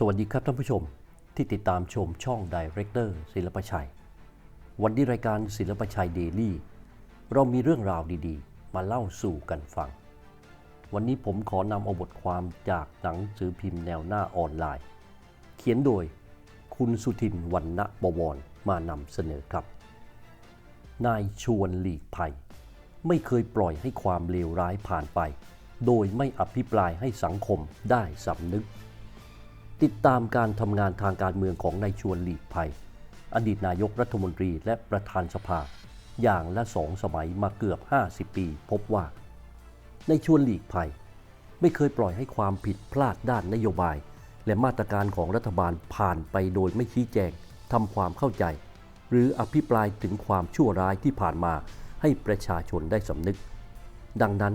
สวัสดีครับท่านผู้ชมที่ติดตามชมช่อง Director ศิลปชัย วันนี้รายการศิลปชัยเดลี่เรามีเรื่องราวดีๆ มาเล่าสู่กันฟัง วันนี้ผมขอนำเอาบทความจากหนังสือพิมพ์แนวหน้าออนไลน์ เขียนโดยคุณสุทินวรรณบวรมานำเสนอครับ นายชวนหลีกภัย ไม่เคยปล่อยให้ความเลวร้ายผ่านไป โดยไม่อภิปรายให้สังคมได้สำนึก ติดตามการทำงานทางการเมืองของนายชวนหลีกภัย อดีตนายกรัฐมนตรีและประธานสภา อย่างละสองสมัยมาเกือบ 50 ปี พบว่า ในชวนหลีกภัย ไม่เคยปล่อยให้ความผิดพลาดด้านนโยบาย และมาตรการของรัฐบาลผ่านไปโดยไม่ชี้แจงทำความเข้าใจ หรืออภิปรายถึงความชั่วร้ายที่ผ่านมาให้ประชาชนได้สำนึก ดังนั้น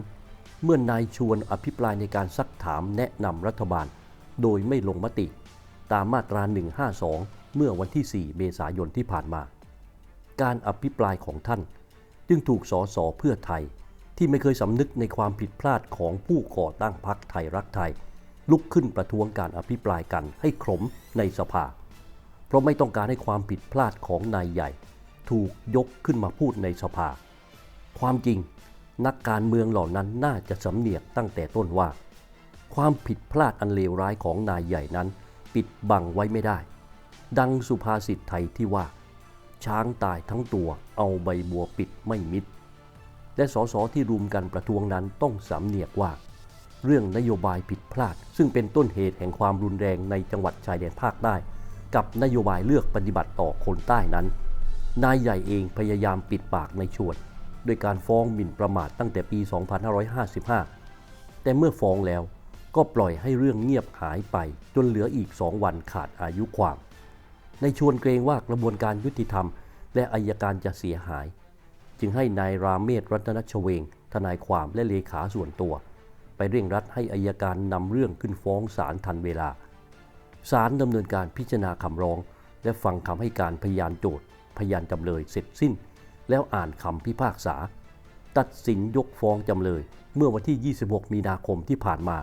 เมื่อนายชวนอภิปรายในการซักถามแนะนำรัฐบาล โดยไม่ลงมติ ตามมาตรา 152 เมื่อวันที่ 4 เมษายนที่ผ่านมา การอภิปรายของท่าน จึงถูกสอสอเพื่อไทย ที่ไม่เคยสำนึกในความผิดพลาดของผู้ก่อตั้งพรรคไทยรักไทย ลุกขึ้นประท้วงการอภิปรายกันให้ขมในสภา เพราะไม่ต้องการให้ความผิดพลาดของนายใหญ่ ถูกยกขึ้นมาพูดในสภา ความจริงนักการเมืองเหล่านั้นน่าจะสำเนียกตั้งแต่ต้นว่า ความผิดพลาดอันเลวร้ายของนายใหญ่นั้น ปิดบังไว้ไม่ได้ ดังสุภาษิตไทยที่ว่า ช้างตายทั้งตัวเอาใบบัวปิดไม่มิด และสสที่รุมกันประท้วงนั้นต้องสำเนียกว่า เรื่องนโยบายผิดพลาด ซึ่งเป็นต้นเหตุแห่งความรุนแรงในจังหวัดชายแดนภาคใต้กับนโยบายเลือกปฏิบัติต่อคนใต้นั้น นายใหญ่เองพยายามปิดปากในชวนด้วยการฟ้องหมิ่นประมาทตั้งแต่ปี 2555 แต่เมื่อฟ้องแล้ว ก็ปล่อยให้เรื่องเงียบหายไป จนเหลืออีกสองวันขาดอายุความ ในชวนเกรงว่ากระบวนการยุติธรรม และอายการจะเสียหาย จึงให้นายราเมศรัตนชเวง ทนายความและเลขาส่วนตัว ไปเร่งรัดให้อายการนำเรื่องขึ้นฟ้องศาลทันเวลาศาลดำเนินการพิจารณาคำร้อง และฟังคำให้การพยานโจทย์ พยานจำเลยเสร็จสิ้น แล้วอ่านคำพิพากษา ตัดสินยกฟ้องจำเลย เมื่อวันที่ 26 มีนาคมที่ผ่านมา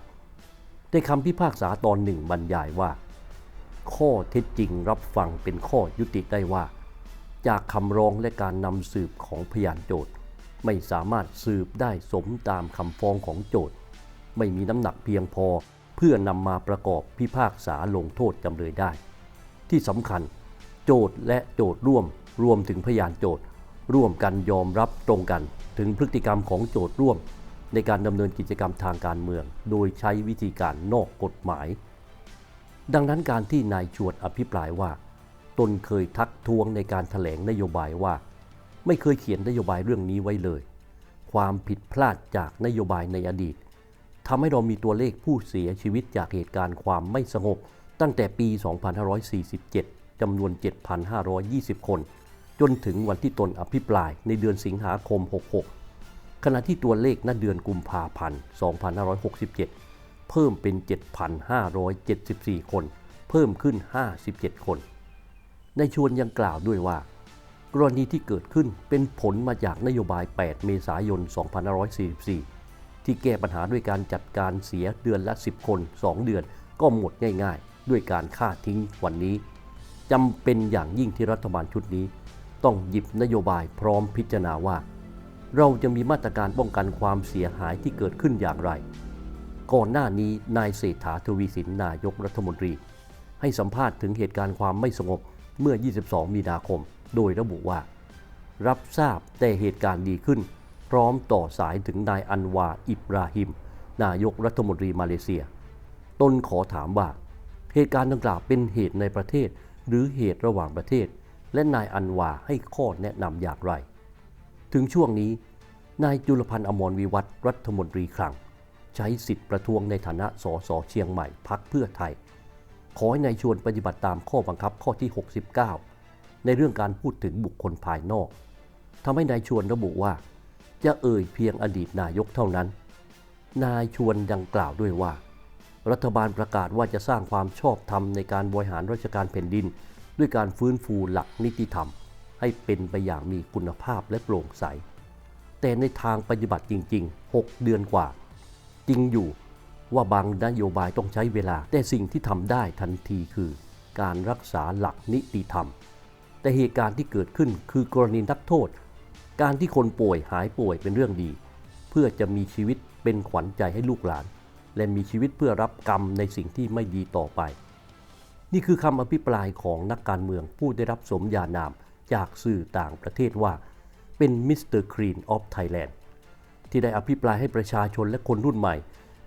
ได้คำพิพากษาตอนหนึ่งบรรยายว่า ข้อเท็จจริงรับฟังเป็นข้อยุติได้ว่า จากคำร้องและการนำสืบของพยานโจทย์ ไม่สามารถสืบได้สมตามคำฟ้องของโจทย์ ไม่มีน้ำหนักเพียงพอเพื่อนำมาประกอบพิพากษาลงโทษจำเลยได้ ที่สำคัญ โจทย์และโจทย์ร่วมรวมถึงพยานโจทย์ ร่วมกันยอมรับตรงกันถึงพฤติกรรมของโจทย์ร่วม ในการดำเนินกิจกรรมทางการเมือง โดยใช้วิธีการนอกกฎหมาย ดังนั้นการที่นายชวนอภิปรายว่า ตนเคยทักท้วงในการถแถลงนโยบายว่า ไม่เคยเขียนนโยบายเรื่องนี้ไว้เลย ความผิดพลาดจากนโยบายในอดีตทำให้เรามีตัวเลขผู้เสียชีวิตจากเหตุการณ์ความไม่สงบ ตั้งแต่ปี 2547 จำนวน 7,520 คน จนถึงวันที่ตนอภิปรายในเดือนสิงหาคม 66 ขณะที่ตัวเลขณเดือนกุมภาพันธ์ 2567 เพิ่มเป็น 7,574 คน เพิ่มขึ้น 57 คน ในชวนยังกล่าวด้วยว่า กรณีที่เกิดขึ้นเป็นผลมาจากนโยบาย 8 เมษายน 2544 ที่แก้ปัญหาด้วยการจัดการเสียเดือนละ 10 คน 2 เดือนก็หมดง่ายๆ ด้วยการฆ่าทิ้งวันนี้จำเป็นอย่างยิ่งที่รัฐบาลชุดนี้ ต้องหยิบนโยบายพร้อมพิจารณาว่า เราจะมีมาตรการป้องกันความเสียหายที่เกิดขึ้นอย่างไร ก่อนหน้านี้นายเศรษฐาทวีสินนายกรัฐมนตรี ให้สัมภาษณ์ถึงเหตุการณ์ความไม่สงบเมื่อ 22 มีนาคม โดยระบุว่า รับทราบแต่เหตุการณ์ดีขึ้น พร้อมต่อสายถึงนายอันวาอิบราฮิม นายกรัฐมนตรีมาเลเซีย ตนขอถามว่า เหตุการณ์ดังกล่าวเป็นเหตุในประเทศ หรือเหตุระหว่างประเทศ และนายอันวาให้ข้อแนะนำอย่างไร ถึงช่วงนี้ นายจุลพันธ์อมรวิวัฒรัฐมนตรีคลัง ใช้สิทธิ์ประท้วงในฐานะสสเชียงใหม่พักเพื่อไทย ขอให้นายชวนปฏิบัติตามข้อบังคับข้อที่ 69 ในเรื่องการพูดถึงบุคคลภายนอกทำให้นายชวนระบุว่า จะเอ่ยเพียงอดีตนายกเท่านั้น นายชวนยังกล่าวด้วยว่า รัฐบาลประกาศว่าจะสร้างความชอบธรรมในการบริหารราชการแผ่นดิน ด้วยการฟื้นฟูหลักนิติธรรม ให้เป็นไปอย่างมีคุณภาพและโปร่งใส แต่ในทางปฏิบัติจริง ๆ 6 เดือนกว่า จริงอยู่ว่าบางนโยบายต้องใช้เวลา แต่สิ่งที่ทำได้ทันทีคือ การรักษาหลักนิติธรรม แต่เหตุการณ์ที่เกิดขึ้นคือกรณีนักโทษ การที่คนป่วยหายป่วยเป็นเรื่องดี เพื่อจะมีชีวิตเป็นขวัญใจให้ลูกหลาน และมีชีวิตเพื่อรับกรรมในสิ่งที่ไม่ดีต่อไป นี่คือคำอภิปรายของนักการเมืองผู้ได้รับสมญานามจากสื่อต่างประเทศว่า เป็นมิสเตอร์ครีนออฟไทยแลนด์ที่ได้อภิปรายให้ประชาชนและคนรุ่นใหม่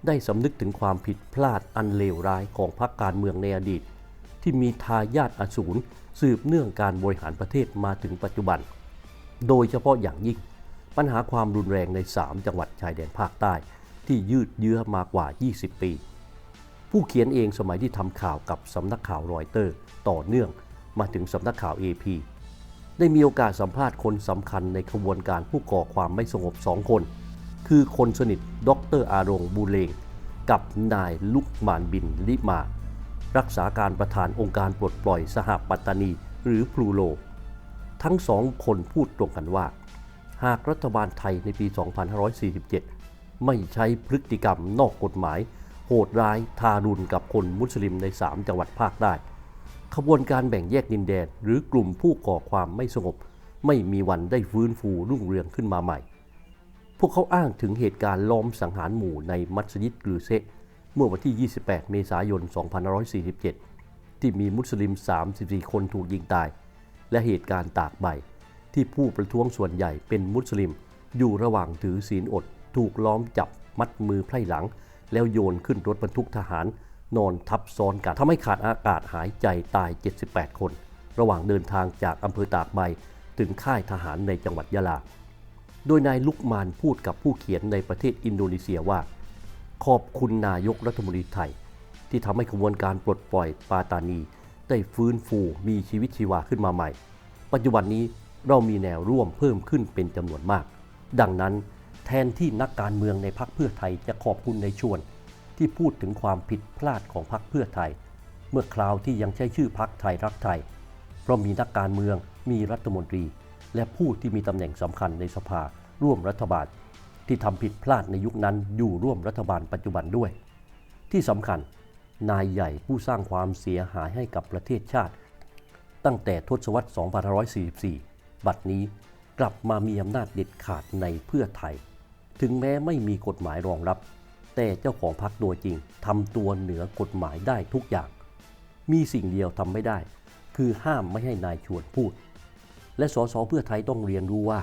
ได้สำนึกถึงความผิดพลาดอันเลวร้ายของพรรคการเมืองในอดีต ที่มีทายาทอสูรสืบเนื่องการบริหารประเทศมาถึงปัจจุบัน โดยเฉพาะอย่างยิ่ง ปัญหาความรุนแรงใน 3 จังหวัดชายแดนภาคใต้ ที่ยืดเยื้อมากว่า 20 ปี ผู้เขียนเองสมัยที่ทำข่าวกับสำนักข่าวรอยเตอร์ ต่อเนื่องมาถึงสำนักข่าว AP ได้มีโอกาสสัมภาษณ์คนสำคัญในขบวนการผู้ก่อความไม่สงบสองคน คือคนสนิทดรอารงบูเลงกับนายลุกมานบินลิมา รักษาการประธานองค์การปลดปล่อยสหปัตตานีหรือพลูโล ทั้งสองคนพูดตรงกันว่า หากรัฐบาลไทยในปี 2547 ไม่ใช้พฤติกรรมนอกกฎหมาย โหดร้ายทารุณกับคนมุสลิมใน 3 จังหวัดภาคใต้ ขบวนการแบ่งแยกดินแดน หรือกลุ่มผู้ก่อความไม่สงบ ไม่มีวันได้ฟื้นฟูรุ่งเรืองขึ้นมาใหม่ พวกเขาอ้างถึงเหตุการณ์ล้อมสังหารหมู่ในมัสยิดกรือเซเมื่อวันที่ 28 เมษายน 2547 ที่มีมุสลิม 34 คนถูกยิงตาย และเหตุการณ์ตากใบ ที่ผู้ประท้วงส่วนใหญ่เป็นมุสลิม อยู่ระหว่างถือศีลอด ถูกล้อมจับมัดมือไพร่หลัง แล้วโยนขึ้นรถบรรทุกทหาร นอนทับซ้อนกันทำให้ขาดอากาศหายใจตาย 78 คน ระหว่างเดินทางจากอำเภอตากใบ ถึงค่ายทหารในจังหวัดยะลา โดยนายลุกมานพูดกับผู้เขียนในประเทศอินโดนีเซียว่า ขอบคุณนายกรัฐมนตรีไทย ที่ทำให้ขบวนการปลดปล่อยปาตานี ได้ฟื้นฟูมีชีวิตชีวาขึ้นมาใหม่ ปัจจุบันนี้เรามีแนวร่วมเพิ่มขึ้นเป็นจำนวนมาก ดังนั้นแทนที่นักการเมืองในพรรคเพื่อไทยจะขอบคุณในชวน ที่พูดถึงความผิดพลาดของพรรคเพื่อไทย เมื่อคราวที่ยังใช้ชื่อพรรคไทยรักไทย เพราะมีนักการเมือง มีรัฐมนตรี และผู้ที่มีตำแหน่งสำคัญในสภาร่วมรัฐบาล ที่ทำผิดพลาดในยุคนั้นอยู่ร่วมรัฐบาลปัจจุบันด้วย ที่สำคัญ นายใหญ่ผู้สร้างความเสียหายให้กับประเทศชาติ ตั้งแต่ทศวรรษ 2544 บัดนี้กลับมามีอำนาจเด็ดขาดในเพื่อไทย ถึงแม้ไม่มีกฎหมายรองรับ แต่เจ้าของพรรคตัวจริงทำตัวเหนือกฎหมายได้ทุกอย่าง มีสิ่งเดียวทำไม่ได้ คือห้ามไม่ให้นายชวนพูด และสสเพื่อไทยต้องเรียนรู้ว่า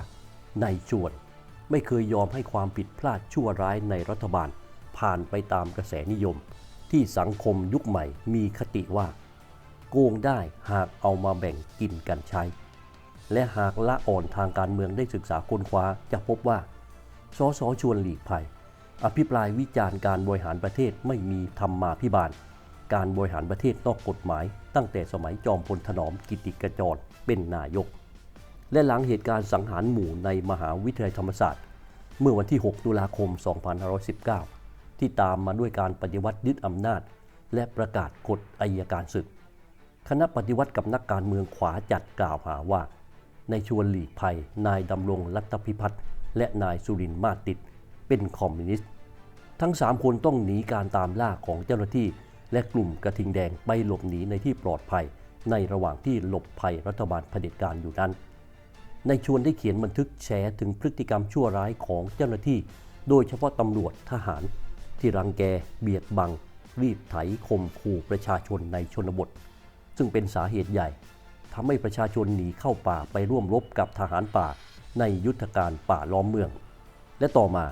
นายชวนไม่เคยยอมให้ความผิดพลาดชั่วร้ายในรัฐบาล ผ่านไปตามกระแสนิยม ที่สังคมยุคใหม่มีคติว่า โกงได้หากเอามาแบ่งกินกันใช้ และหากละอ่อนทางการเมืองได้ศึกษาค้นคว้าจะพบว่าสสชวนหลีกภัย อภิปรายวิจารณ์การบริหารประเทศไม่มีธรรมาภิบาล การบริหารประเทศนอกกฎหมาย ตั้งแต่สมัยจอมพลถนอมกิติกระจรเป็นนายก และหลังเหตุการณ์สังหารหมู่ในมหาวิทยาลัยธรรมศาสตร์ เมื่อวันที่ 6 ตุลาคม 2519 ที่ตามมาด้วยการปฏิวัติยึดอำนาจ และประกาศกฎอายการศึก คณะปฏิวัติกับนักการเมืองขวาจัดกล่าวหาว่า ในชวนหลีกภัย นายดำรงรัตพิพัฒน์และนายสุรินทร์มาติดเป็นคอมมิวนิสต์ ทั้ง 3 คนต้องหนีการตามล่าของเจ้าหน้าที่ และกลุ่มกระทิงแดงไปหลบหนีในที่ปลอดภัย ในระหว่างที่หลบภัยรัฐบาลเผด็จการอยู่นั้น ในชวนได้เขียนบันทึกแฉถึงพฤติกรรมชั่วร้ายของเจ้าหน้าที่ โดยเฉพาะตำรวจทหาร ที่รังแก เบียดบัง รีดไถข่มขู่ประชาชนในชนบท ซึ่งเป็นสาเหตุใหญ่ทำให้ประชาชนหนีเข้าป่าไปร่วมรบกับทหารป่า ในยุทธการป่าล้อมเมือง และต่อมา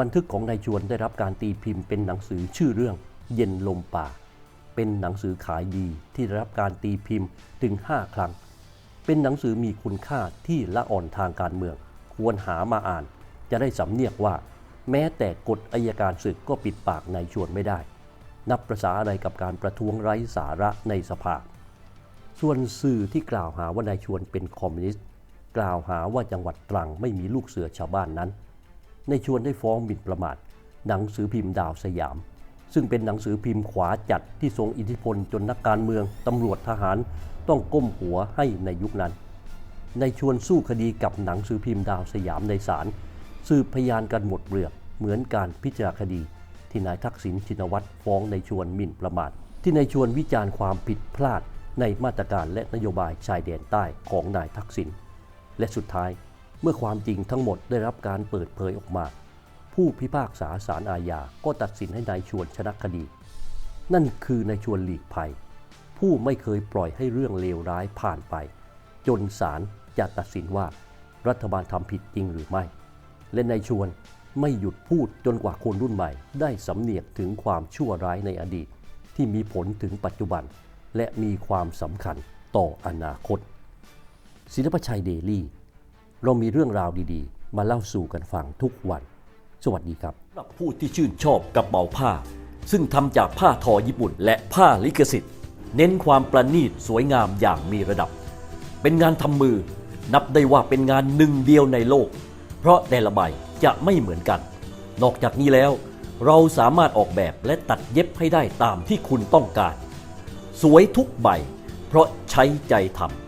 บันทึกของนายชวนได้รับการตีพิมพ์เป็นหนังสือชื่อเรื่องเย็นลมป่า เป็นหนังสือขายดีที่ได้รับการตีพิมพ์ถึง 5 ครั้ง เป็นหนังสือมีคุณค่าที่ละอ่อนทางการเมือง ควรหามาอ่าน จะได้สำเนียกว่า แม้แต่กฎอายการศึกก็ปิดปากนายชวนไม่ได้ นับประษาอะไรกับการประท้วงไร้สาระในสภา ส่วนสื่อที่กล่าวหาว่านายชวนเป็นคอมมิวนิสต์ กล่าวหาว่าจังหวัดตรังไม่มีลูกเสือชาวบ้านนั้น ในชวนได้ฟ้องหมิ่นประมาท หนังสือพิมพ์ดาวสยาม ซึ่งเป็นหนังสือพิมพ์ขวาจัดที่ทรงอิทธิพลจนนักการเมือง ตำรวจทหารต้องก้มหัวให้ในยุคนั้น ในชวนสู้คดีกับหนังสือพิมพ์ดาวสยามในศาลสืบพยานกันหมดเปลือก เหมือนการพิจารณาคดีที่นายทักษิณชินวัตรฟ้องในชวนหมิ่นประมาท ที่ในชวนวิจารณ์ความผิดพลาดในมาตรการและนโยบายชายแดนใต้ของนายทักษิณและสุดท้าย เมื่อความจริงทั้งหมดได้รับการเปิดเผยออกมา ผู้พิพากษาศาลอาญาก็ตัดสินให้นายชวนชนะคดี นั่นคือนายชวนหลีกภัย ผู้ไม่เคยปล่อยให้เรื่องเลวร้ายผ่านไป จนศาลจะตัดสินว่ารัฐบาลทำผิดจริงหรือไม่ และนายชวนไม่หยุดพูดจนกว่าคนรุ่นใหม่ ได้สำเนียกถึงความชั่วร้ายในอดีต ที่มีผลถึงปัจจุบัน และมีความสำคัญต่ออนาคตศิลปชัยเดลี่ เรามีเรื่องราวดีๆ มาเล่าสู่กันฟังทุกวัน สวัสดีครับสำหรับผู้ที่ชื่นชอบกระเป๋าผ้า ซึ่งทำจากผ้าทอญี่ปุ่น และผ้าลิขสิทธิ์ เน้นความประณีตสวยงามอย่างมีระดับ เป็นงานทำมือ นับได้ว่าเป็นงานหนึ่งเดียวในโลก เพราะแต่ละใบจะไม่เหมือนกัน นอกจากนี้แล้ว เราสามารถออกแบบและตัดเย็บให้ได้ตามที่คุณต้องการ สวยทุกใบ เพราะใช้ใจทำ